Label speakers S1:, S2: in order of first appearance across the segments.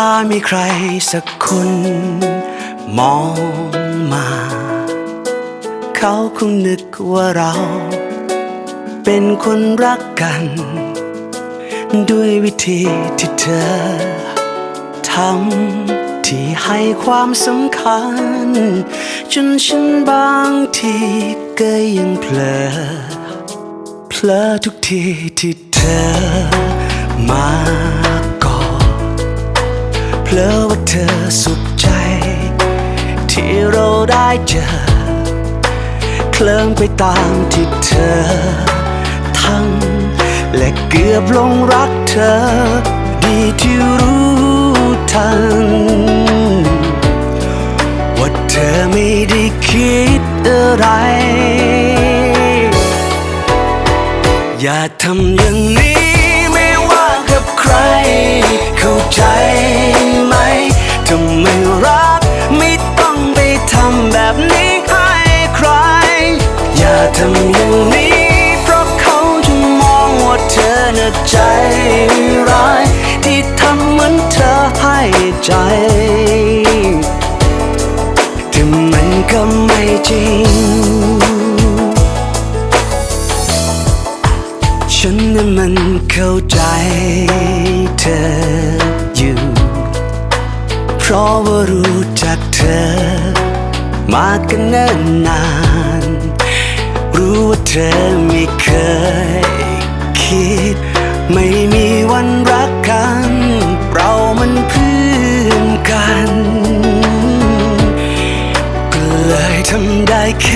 S1: ถ้ามีใครสักคน มองมา เขาคงนึกว่าเรา เป็นคนรักกัน ด้วยวิธีที่เธอทำที่ให้ความสำคัญ จนฉันบางทีก็ยังเพลอเพลอทุกทีที่เธอมา เพลอว่าเธอสุขใจ ที่เราได้เจอ เคลิ้มไปตามที่เธอทำและเกือบลงรักเธอ ดีที่รู้ทัน ว่าเธอไม่ได้คิดอะไร อย่าทำอย่างนี้ ใคร เข้าใจไหมถ้าไม่รักไม่ต้องไปทำแบบนี้ให้ใคร อย่าทำอย่างนี้ เพราะเขาจะมองว่าเธอน่ะใจร้าย ที่ทำเหมือนเธอให้ใจแต่มันก็ไม่จริง นนั้นมันเข้าใจเธออยู่ เพราะว่ารู้จักเธอ มากันเนิ่นนาน รู้ว่าเธอไม่เคยคิด ไม่มีวันรักกัน เรามันเพื่อนกัน ก็เลยทำได้แค่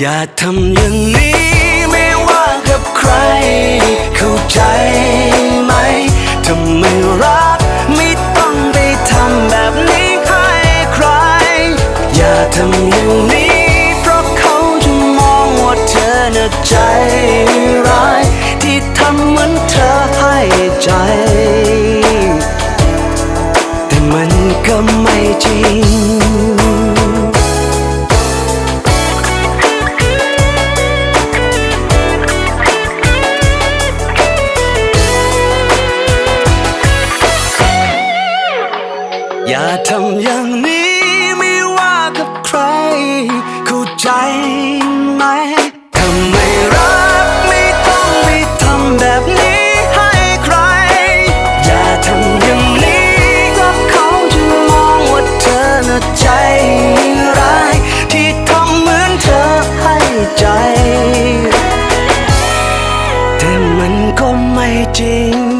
S1: อย่าทำอย่างนี้ไม่ว่ากับใคร เข้าใจไหมถ้าไม่รักไม่ต้องไปทำแบบนี้ให้ใคร อย่าทำอย่างนี้ เพราะเขาจะมองว่าเธอน่ะใจร้าย ที่ทำเหมือนเธอให้ใจ แต่มันก็ไม่จริง อย่าทำอย่างนี้ไม่ว่ากับใคร เข้าใจไหมถ้าไม่รักไม่ต้องไปทำแบบนี้ให้ใคร อย่าทำอย่างนี้เพราะเขาจะมองว่าเธอน่ะใจร้าย ที่ทำเหมือนเธอให้ใจ แต่มันก็ไม่จริง